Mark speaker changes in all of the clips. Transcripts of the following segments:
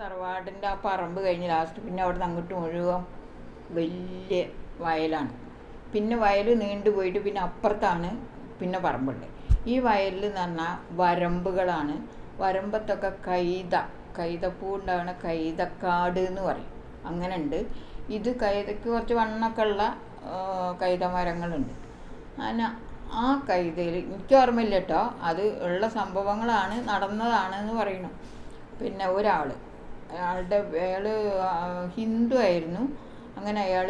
Speaker 1: തറവാടിന്റെ ആ പറമ്പ് കഴിഞ്ഞ് ലാസ്റ്റ് പിന്നെ അവിടെ നിന്ന് അങ്ങോട്ട് മുഴുവൻ വലിയ വയലാണ്. പിന്നെ വയൽ നീണ്ടു പോയിട്ട് പിന്നെ അപ്പുറത്താണ് പിന്നെ പറമ്പുണ്ട്. ഈ വയലിൽ എന്ന് പറഞ്ഞാൽ വരമ്പുകളാണ്. വരമ്പത്തൊക്കെ കൈത കൈതപ്പൂ ഉണ്ടാകുന്ന കൈതക്കാട് എന്ന് പറയും. അങ്ങനെ ഉണ്ട്. ഇത് കൈതയ്ക്ക് കുറച്ച് വണ്ണൊക്കെ ഉള്ള കൈത മരങ്ങളുണ്ട്. അങ്ങനെ ആ കൈതയിൽ എനിക്ക് ഓർമ്മയില്ല കേട്ടോ. അത് ഉള്ള സംഭവങ്ങളാണ് നടന്നതാണ് എന്ന് പറയുന്നു പിന്നെ ഒരാൾ അയാളുടെ അയാൾ ഹിന്ദു ആയിരുന്നു. അങ്ങനെ അയാൾ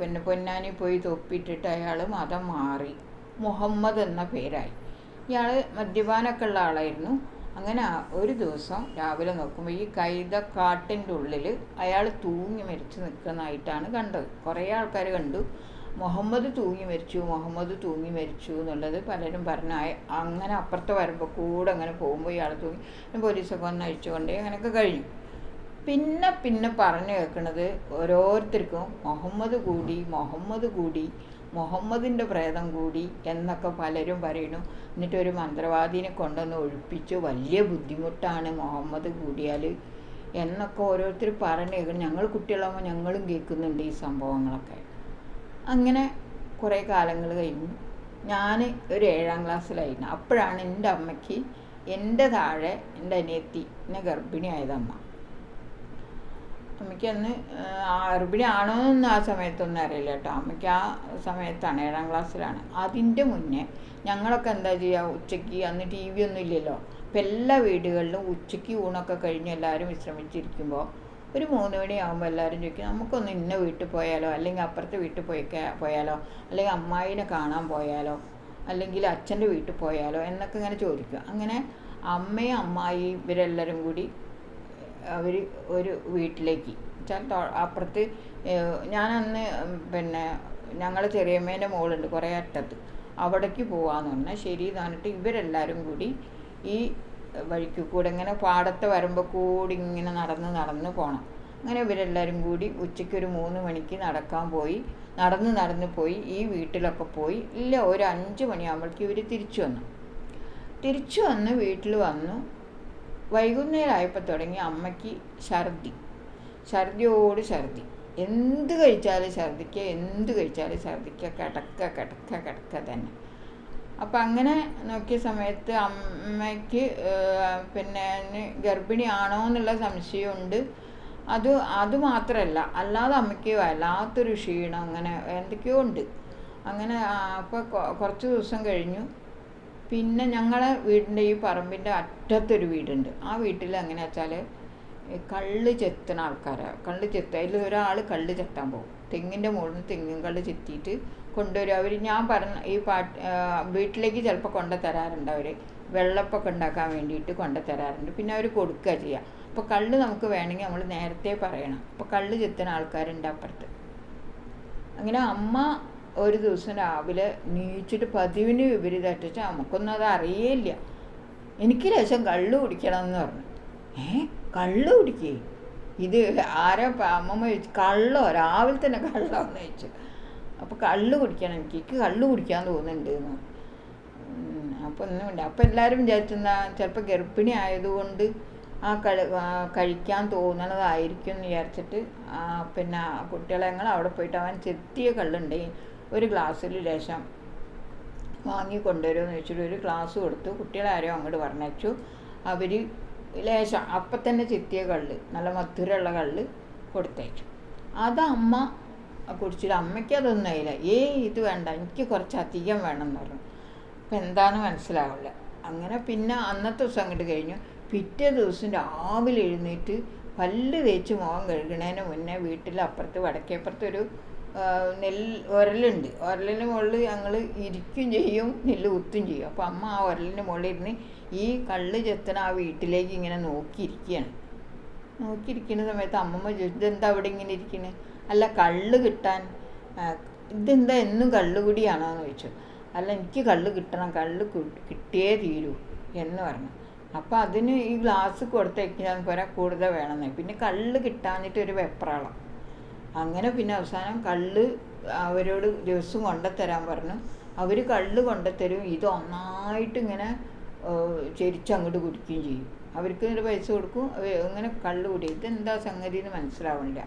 Speaker 1: പിന്നെ പൊന്നാനി പോയി തൊപ്പിയിട്ടിട്ട് അയാൾ മതം മാറി. മുഹമ്മദ് എന്ന പേരായി. ഇയാൾ മദ്യപാനമൊക്കെ ഉള്ള ആളായിരുന്നു. അങ്ങനെ ഒരു ദിവസം രാവിലെ നോക്കുമ്പോൾ ഈ കൈതക്കാട്ടിന്റെ ഉള്ളിൽ അയാൾ തൂങ്ങി മരിച്ചു നിൽക്കുന്നതായിട്ടാണ് കണ്ടത്. കുറേ ആൾക്കാർ കണ്ടു. മുഹമ്മദ് തൂങ്ങി മരിച്ചു മുഹമ്മദ് തൂങ്ങി മരിച്ചു എന്നുള്ളത് പലരും പറഞ്ഞ അങ്ങനെ അപ്പുറത്ത് വരുമ്പോൾ കൂടെ അങ്ങനെ പോകുമ്പോൾ ഇയാൾ തൂങ്ങി പോലീസൊക്കെ വന്ന് അഴിച്ചുകൊണ്ടേ അങ്ങനെയൊക്കെ കഴിഞ്ഞു. പിന്നെ പിന്നെ പറഞ്ഞു കേൾക്കുന്നത് ഓരോരുത്തർക്കും മുഹമ്മദ് കൂടി മുഹമ്മദ് കൂടി മുഹമ്മദിന്റെ പ്രേതം കൂടി എന്നൊക്കെ പലരും പറയണു. എന്നിട്ട് ഒരു മന്ത്രവാദിനെ കൊണ്ടുവന്ന് ഒഴിപ്പിച്ചു. വലിയ ബുദ്ധിമുട്ടാണ് മുഹമ്മദ് കൂടിയാൽ എന്നൊക്കെ ഓരോരുത്തർ പറഞ്ഞു കേൾക്കണം. ഞങ്ങൾ കുട്ടികളാകുമ്പോൾ ഞങ്ങളും കേൾക്കുന്നുണ്ട് ഈ സംഭവങ്ങളൊക്കെ. അങ്ങനെ കുറേ കാലങ്ങൾ കഴിഞ്ഞു. ഞാൻ ഒരു ഏഴാം ക്ലാസ്സിലായിരുന്നു. അപ്പോഴാണ് എന്റെ അമ്മയ്ക്ക് എന്റെ താഴെ എന്റെ അനിയത്തി എന്നെ ഗർഭിണിയായത് അമ്മ. അമ്മയ്ക്ക് അന്ന് ഗർഭിണി ആണോ എന്ന് ആ സമയത്തൊന്നും അറിയില്ല കേട്ടോ. അമ്മയ്ക്ക് ആ സമയത്താണ് ഏഴാം ക്ലാസ്സിലാണ്. അതിന്റെ മുന്നേ ഞങ്ങളൊക്കെ എന്താ ചെയ്യുക? ഉച്ചയ്ക്ക് അന്ന് ടി വി ഒന്നും ഇല്ലല്ലോ. അപ്പം എല്ലാ വീടുകളിലും ഉച്ചയ്ക്ക് ഊണൊക്കെ കഴിഞ്ഞ് എല്ലാവരും വിശ്രമിച്ചിരിക്കുമ്പോൾ ഒരു മൂന്ന് മണിയാകുമ്പോൾ എല്ലാവരും ചോദിക്കും നമുക്കൊന്ന് ഇന്ന വീട്ടിൽ പോയാലോ? അല്ലെങ്കിൽ അപ്പുറത്തെ വീട്ടിൽ പോയി പോയാലോ? അല്ലെങ്കിൽ അമ്മായിനെ കാണാൻ പോയാലോ? അല്ലെങ്കിൽ അച്ഛന്റെ വീട്ടിൽ പോയാലോ? എന്നൊക്കെ ഇങ്ങനെ ചോദിക്കും. അങ്ങനെ അമ്മയും അമ്മായി ഇവരെല്ലാവരും കൂടി അവർ ഒരു വീട്ടിലേക്ക്. വെച്ചാൽ അപ്പുറത്ത് ഞാനന്ന് പിന്നെ ഞങ്ങൾ ചെറിയമ്മേന്റെ മോളുണ്ട് കുറേ അറ്റത്ത്. അവിടേക്ക് പോകാമെന്ന് പറഞ്ഞാൽ ശരി എന്ന് പറഞ്ഞിട്ട് ഇവരെല്ലാവരും കൂടി ഈ വഴിക്ക് കൂടെ ഇങ്ങനെ പാടത്തെ വരുമ്പോൾ കൂടി ഇങ്ങനെ നടന്ന് നടന്ന് പോകണം അങ്ങനെ ഇവരെല്ലാവരും കൂടി ഉച്ചയ്ക്ക് ഒരു മൂന്ന് മണിക്ക് നടക്കാൻ പോയി. നടന്ന് നടന്ന് പോയി. ഈ വീട്ടിലൊക്കെ പോയി. ഇല്ല ഒരു അഞ്ച് മണിയാകുമ്പോഴേക്ക് ഇവർ തിരിച്ചു വന്നു. തിരിച്ചു വന്ന് വീട്ടിൽ വന്നു. വൈകുന്നേരമായപ്പോൾ തുടങ്ങി അമ്മയ്ക്ക് ഛർദി. ഛർദിയോട് ഛർദി. എന്ത് കഴിച്ചാലും ഛർദിക്കുക എന്ത് കഴിച്ചാലും ഛർദിക്കുക കിടക്ക കിടക്ക കിടക്ക തന്നെ. അപ്പം അങ്ങനെ നോക്കിയ സമയത്ത് അമ്മയ്ക്ക് പിന്നെ ഗർഭിണിയാണോ എന്നുള്ള സംശയമുണ്ട്. അത് അത് മാത്രമല്ല അല്ലാതെ അമ്മയ്ക്ക് വല്ലാത്തൊരു ക്ഷീണം അങ്ങനെ എന്തൊക്കെയോ ഉണ്ട്. അങ്ങനെ അപ്പോൾ കുറച്ച് ദിവസം കഴിഞ്ഞു. പിന്നെ ഞങ്ങളെ വീടിന്റെ ഈ പറമ്പിന്റെ അറ്റത്തൊരു വീടുണ്ട്. ആ വീട്ടിൽ എങ്ങനെ വെച്ചാൽ കള്ള് ചെത്തണ ആൾക്കാരാണ് കള്ള് ചെത്ത അതിൽ ഒരാൾ കള്ള് ചെത്താൻ പോകും. തെങ്ങിന്റെ മുകളിൽ നിന്ന് തെങ്ങിൻ കള്ള് ചെത്തിയിട്ട് കൊണ്ടുവരും. അവർ ഞാൻ പറഞ്ഞ ഈ പാട്ട് വീട്ടിലേക്ക് ചിലപ്പോൾ കൊണ്ടു തരാറുണ്ട് അവർ വെള്ളപ്പൊക്കെ ഉണ്ടാക്കാൻ വേണ്ടിയിട്ട് കൊണ്ടു തരാറുണ്ട് പിന്നെ അവർ കൊടുക്കുക ചെയ്യുക അപ്പോൾ കള്ള് നമുക്ക് വേണമെങ്കിൽ നമ്മൾ നേരത്തെ പറയണം. അപ്പോൾ കള്ള് ചെത്തുന്ന ആൾക്കാരുണ്ട് അപ്പുറത്ത്. അങ്ങനെ അമ്മ ഒരു ദിവസം രാവിലെ നീച്ചിട്ട് പതിവിന് വിപരീതമായിട്ട് വെച്ചാൽ നമുക്കൊന്നും അത് അറിയേയില്ല. എനിക്ക് ലേശം കള്ള് കുടിക്കണം എന്ന് പറഞ്ഞു. ഏ? കള്ള് കുടിക്കേ? ഇത് ആരാ അമ്മമ്മ ചോദിച്ചു കള്ളോ? രാവിലെ തന്നെ കള്ളോ എന്ന് ചോദിച്ചു. അപ്പോൾ കള്ള് കുടിക്കണം എനിക്ക്. കള്ള് കുടിക്കാൻ തോന്നുന്നുണ്ട് എന്ന്. അപ്പോൾ ഒന്നുമില്ല അപ്പോൾ എല്ലാവരും വിചാരിച്ചെന്താ? ചിലപ്പോൾ ഗർഭിണി ആയതുകൊണ്ട് ആ കഴിക്കാൻ തോന്നണതായിരിക്കും എന്ന് വിചാരിച്ചിട്ട് പിന്നെ കുട്ടികളെ ഞങ്ങൾ അവിടെ പോയിട്ട് അവൻ ചെത്തിയ കള്ളുണ്ട്. ഒരു ഗ്ലാസ്സിൽ ലേശം വാങ്ങി കൊണ്ടുവരുമെന്ന് ചോദിച്ചിട്ട് ഒരു ഗ്ലാസ് കൊടുത്തു. കുട്ടികളെ കുട്ടികളാരോ അങ്ങോട്ട് പറഞ്ഞയച്ചു. അവർ ലേശം അപ്പം തന്നെ ചെത്തിയ കള്ള്. നല്ല മധുരമുള്ള കള്ള് കൊടുത്തയച്ചു. അത് അമ്മ കുടിച്ചിട്ട് അമ്മയ്ക്ക് അതൊന്നും ആയില്ല ഏയ് ഇത് വേണ്ട എനിക്ക് കുറച്ച് അധികം വേണം എന്ന് പറഞ്ഞു. അപ്പം എന്താണെന്ന് മനസ്സിലാവില്ല അങ്ങനെ പിന്നെ അന്നത്തെ ദിവസം അങ്ങോട്ട് കഴിഞ്ഞു. പിറ്റേ ദിവസം രാവിലെ എഴുന്നേറ്റ് പല്ല് തേച്ച് മുഖം കഴുകണേന് മുന്നേ വീട്ടിൽ അപ്പുറത്ത് വടക്കേപ്പുറത്ത് ഒരു നെല്ല് ഉരലുണ്ട്. ഉരലിന് മുകളിൽ ഞങ്ങൾ ഇരിക്കും ചെയ്യും നെല്ല് കുത്തും ചെയ്യും. അപ്പോൾ അമ്മ ആ ഉരലിന് മുകളിൽ ഇരുന്ന് ഈ കള്ള് ചെത്തണ ആ വീട്ടിലേക്ക് ഇങ്ങനെ നോക്കിയിരിക്കുകയാണ്. നോക്കിയിരിക്കുന്ന സമയത്ത് അമ്മമ്മ ചോദിച്ചു എന്താ അവിടെ ഇങ്ങനെ ഇരിക്കുന്നത് അല്ല കള്ള് കിട്ടാൻ ഇതെന്താ എന്നും കള്ളുകുടിയാണോ എന്ന് ചോദിച്ചു. അല്ല എനിക്ക് കള്ള് കിട്ടണം കള്ള് കിട്ടിയേ തീരൂ എന്ന് പറഞ്ഞു. അപ്പോൾ അതിന് ഈ ഗ്ലാസ് കൊടുത്തേക്കാൻ പോരാ കൂടുതൽ വേണമെന്ന്. പിന്നെ കള്ള് കിട്ടാഞ്ഞിട്ട് ഒരു വെപ്രാളം. അങ്ങനെ പിന്നെ അവസാനം കള്ള് അവരോട് ദിവസം കൊണ്ടുത്തരാൻ പറഞ്ഞു. അവർ കള്ള് കൊണ്ടുത്തരും ഇത് ഒന്നായിട്ട് ഇങ്ങനെ ചെരിച്ചങ്ങോട്ട് കുടിക്കുകയും ചെയ്യും. അവർക്ക് പൈസ കൊടുക്കും. അങ്ങനെ കള്ള് കുടി ഇതെന്താ സംഗതി എന്ന് മനസ്സിലാവണില്ല.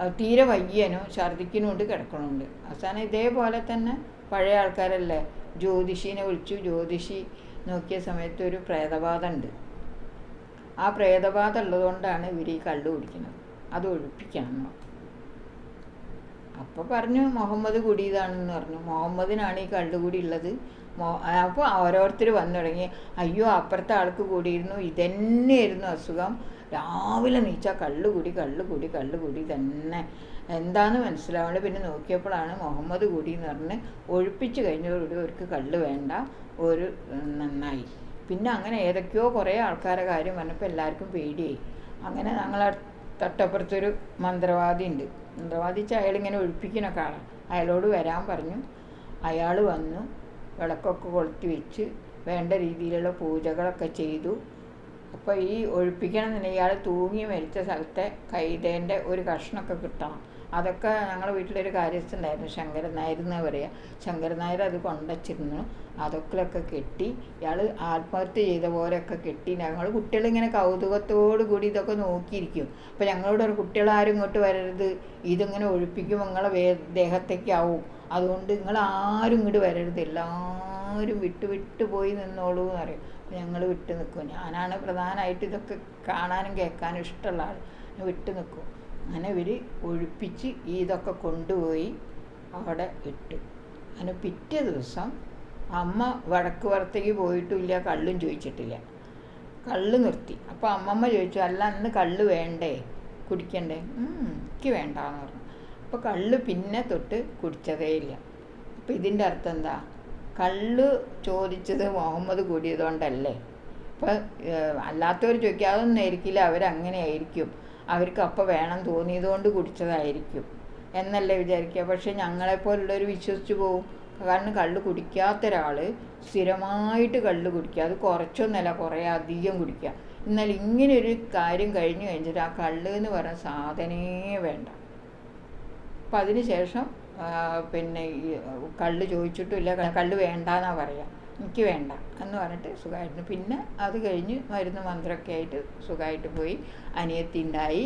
Speaker 1: അത് തീരെ വയ്യനും ഛർദിക്കുന്നുണ്ട് കിടക്കണുണ്ട്. അവസാനം ഇതേപോലെ തന്നെ പഴയ ആൾക്കാരല്ലേ ജ്യോതിഷീനെ വിളിച്ചു. ജ്യോതിഷി നോക്കിയ സമയത്ത് ഒരു പ്രേതബാധ ഉണ്ട് ആ പ്രേതബാധ ഉള്ളതുകൊണ്ടാണ് ഇവർ ഈ കള്ളു കുടിക്കുന്നത്. അത് ഒഴിപ്പിക്കണം. അപ്പോൾ പറഞ്ഞു മുഹമ്മദ് കുടിയതാണെന്ന് പറഞ്ഞു. മുഹമ്മദിനാണ് ഈ കള്ളുകൂടി ഉള്ളത്. അപ്പോൾ ഓരോരുത്തർ വന്നു തുടങ്ങി അയ്യോ അപ്പുറത്തെ ആൾക്ക് കൂടിയിരുന്നു. ഇതന്നെയായിരുന്നു അസുഖം. രാവിലെ നീച്ചാൽ കള്ളുകൂടി കള്ളുകൂടി കള്ളുകൂടി തന്നെ. എന്താണെന്ന് മനസ്സിലാവുന്നത് പിന്നെ നോക്കിയപ്പോഴാണ് മുഹമ്മദ് കൂടി എന്ന് പറഞ്ഞ് ഒഴിപ്പിച്ച് കഴിഞ്ഞതോടുകൂടി അവർക്ക് കള്ള് വേണ്ട. ഒരു നന്നായി. പിന്നെ അങ്ങനെ ഏതൊക്കെയോ കുറേ ആൾക്കാരെ കാര്യം പറഞ്ഞപ്പോൾ എല്ലാവർക്കും പേടിയായി. അങ്ങനെ ഞങ്ങളെ തൊട്ടപ്പുറത്തൊരു മന്ത്രവാദി ഉണ്ട്. മന്ത്രവാദി വെച്ചാൽ അയാളിങ്ങനെ ഒഴിപ്പിക്കണ ആളാണ് അയാളോട് വരാൻ പറഞ്ഞു. അയാൾ വന്നു. വിളക്കൊക്കെ കൊളുത്തി വെച്ച് വേണ്ട രീതിയിലുള്ള പൂജകളൊക്കെ ചെയ്തു. അപ്പോൾ ഈ ഒഴിപ്പിക്കണം എന്നുണ്ടെങ്കിൽ ഇയാൾ തൂങ്ങി മരിച്ച സ്ഥലത്തെ കൈതേന്റെ ഒരു കഷ്ണമൊക്കെ കിട്ടണം. അതൊക്കെ ഞങ്ങളുടെ വീട്ടിലൊരു കാര്യസ്ഥുണ്ടായിരുന്നു. ശങ്കരൻ നായർ എന്ന് പറയുക ശങ്കരൻ നായർ അത് കൊണ്ടുവച്ചിരുന്നു അതൊക്കെ കെട്ടി ഇയാൾ ആത്മഹത്യ ചെയ്ത പോലെയൊക്കെ കെട്ടി ഞങ്ങൾ കുട്ടികളിങ്ങനെ കൗതുകത്തോടു കൂടി ഇതൊക്കെ നോക്കിയിരിക്കും. അപ്പോൾ ഞങ്ങളോട് ഒരു കുട്ടികളാരും ഇങ്ങോട്ട് വരരുത്. ഇതിങ്ങനെ ഒഴിപ്പിക്കും. നിങ്ങളെ വേ ദേഹത്തേക്കാവും. അതുകൊണ്ട് നിങ്ങൾ ആരും ഇങ്ങോട്ട് വരരുത്. എല്ലാവരും വിട്ടു വിട്ടു പോയി നിന്നോളൂ എന്ന് പറയും. ഞങ്ങൾ വിട്ടു നിൽക്കും ഞാനാണ് പ്രധാനമായിട്ട് ഇതൊക്കെ കാണാനും കേൾക്കാനും ഇഷ്ടമുള്ള ആൾ വിട്ടു നിൽക്കും അങ്ങനെ ഇവർ ഒഴിപ്പിച്ച് ഇതൊക്കെ കൊണ്ടുപോയി അവിടെ ഇട്ടു. അങ്ങനെ പിറ്റേ ദിവസം അമ്മ വടക്ക് പുറത്തേക്ക് പോയിട്ടുമില്ല കള്ളും ചോദിച്ചിട്ടില്ല. കള്ള് നിർത്തി. അപ്പോൾ അമ്മമ്മ ചോദിച്ചു അല്ല അന്ന് കള്ള് വേണ്ടേ? കുടിക്കണ്ടേ? "ഉം, എനിക്ക് വേണ്ടാന്ന് പറഞ്ഞു. അപ്പോൾ കള്ള് പിന്നെ തൊട്ട് കുടിച്ചതേ ഇല്ല അപ്പോൾ ഇതിന്റെ അർത്ഥം എന്താ? കള്ള് ചോദിച്ചത് മുഹമ്മദ് കൂടിയതുകൊണ്ടല്ലേ? ഇപ്പം അല്ലാത്തവർ ചോദിക്കുക അതൊന്നും ആയിരിക്കില്ല അവരങ്ങനെ ആയിരിക്കും അവർക്ക് അപ്പോൾ വേണം തോന്നിയതുകൊണ്ട് കുടിച്ചതായിരിക്കും. എന്നല്ലേ വിചാരിക്കുക. പക്ഷെ ഞങ്ങളെപ്പോലുള്ളവർ വിശ്വസിച്ച് പോവും. കാരണം കള്ള് കുടിക്കാത്ത ഒരാൾ സ്ഥിരമായിട്ട് കള്ള് കുടിക്കുക. അത് കുറച്ചൊന്നല്ല കുറേ അധികം കുടിക്കുക. എന്നാൽ ഇങ്ങനെ ഒരു കാര്യം കഴിഞ്ഞു കഴിഞ്ഞിട്ട് ആ കള്ള് എന്ന് പറയുന്ന സാധനേ വേണ്ട. അപ്പം അതിന് ശേഷം പിന്നെ ഈ കള്ള് ചോദിച്ചിട്ടുമില്ല കള്ള് വേണ്ടാന്നാ പറയാം. എനിക്ക് വേണ്ട എന്ന് പറഞ്ഞിട്ട് സുഖമായിരുന്നു. പിന്നെ അത് കഴിഞ്ഞ് മരുന്ന് മന്ത്രമൊക്കെ ആയിട്ട് സുഖമായിട്ട് പോയി. അനിയത്തി ഉണ്ടായി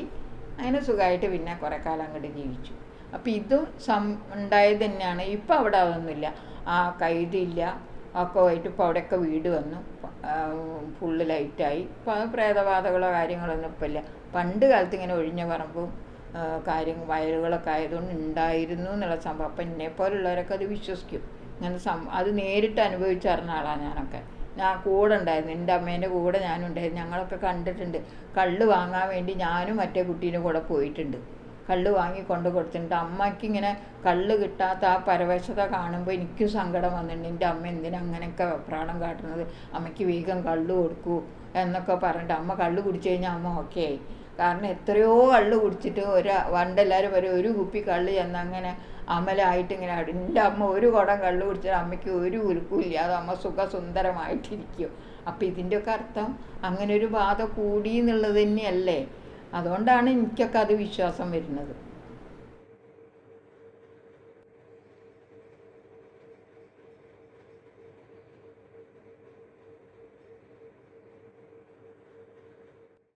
Speaker 1: അങ്ങനെ സുഖമായിട്ട് പിന്നെ കുറേ കാലം അങ്ങോട്ട് ജീവിച്ചു. അപ്പോൾ ഇതും സം ഉണ്ടായത് തന്നെയാണ്. ഇപ്പം അവിടെ അതൊന്നുമില്ല. ആ കൈതില്ല ഒക്കെ ആയിട്ട് ഇപ്പോൾ അവിടെയൊക്കെ വീട് വന്നു. ഫുള്ള് ലൈറ്റായി. ഇപ്പോൾ പ്രേതബാധകളോ കാര്യങ്ങളൊന്നും ഇപ്പം ഇല്ല. പണ്ട് കാലത്ത് ഇങ്ങനെ ഒഴിഞ്ഞ പറമ്പും ആ, കാര്യം വയലുകളൊക്കെ ആയതുകൊണ്ട് ഉണ്ടായിരുന്നു എന്നുള്ള സംഭവം. അപ്പം എന്നെ പോലുള്ളവരൊക്കെ അത് വിശ്വസിക്കും. ഇങ്ങനെ സം അത് നേരിട്ട് അനുഭവിച്ചറിഞ്ഞ ആളാണ് ഞാനൊക്കെ. ഞാൻ കൂടെ ഉണ്ടായിരുന്നു. എന്റെ അമ്മേന്റെ കൂടെ ഞാനുണ്ടായിരുന്നു ഞങ്ങളൊക്കെ കണ്ടിട്ടുണ്ട്. കള്ള് വാങ്ങാൻ വേണ്ടി ഞാനും മറ്റേ കുട്ടീന്റെ കൂടെ പോയിട്ടുണ്ട്. കള്ള് വാങ്ങി കൊണ്ട് കൊടുത്തിട്ടുണ്ട്. അമ്മയ്ക്ക് ഇങ്ങനെ കള്ള് കിട്ടാത്ത ആ പരവശത കാണുമ്പോൾ എനിക്കും സങ്കടം വന്നിട്ടുണ്ട്. എന്റെ അമ്മ എന്തിനാ അങ്ങനെയൊക്കെ പ്രാണം കാട്ടുന്നത്? അമ്മയ്ക്ക് വേഗം കള്ള് കൊടുക്കൂ എന്നൊക്കെ പറഞ്ഞിട്ട് അമ്മ കള്ള് കുടിച്ചു കഴിഞ്ഞാൽ അമ്മ ഓക്കെ ആയി. കാരണം എത്രയോ കള്ള് കുടിച്ചിട്ട് ഒരു പണ്ടെല്ലാവരും വരും ഒരു കുപ്പി കള്ള് ചെന്ന് അങ്ങനെ അമലായിട്ട് ഇങ്ങനെ എന്റെ അമ്മ ഒരു കുടം കള്ള് കുടിച്ചാൽ അമ്മയ്ക്ക് ഒരു ഉരുക്കുമില്ല അത് അമ്മ സുഖസുന്ദരമായിട്ടിരിക്കും. അപ്പം ഇതിന്റെയൊക്കെ അർത്ഥം അങ്ങനെ ഒരു ബാധ കൂടി എന്നുള്ളത് തന്നെയല്ലേ? അതുകൊണ്ടാണ് എനിക്കൊക്കെ അത് വിശ്വാസം വരുന്നത്.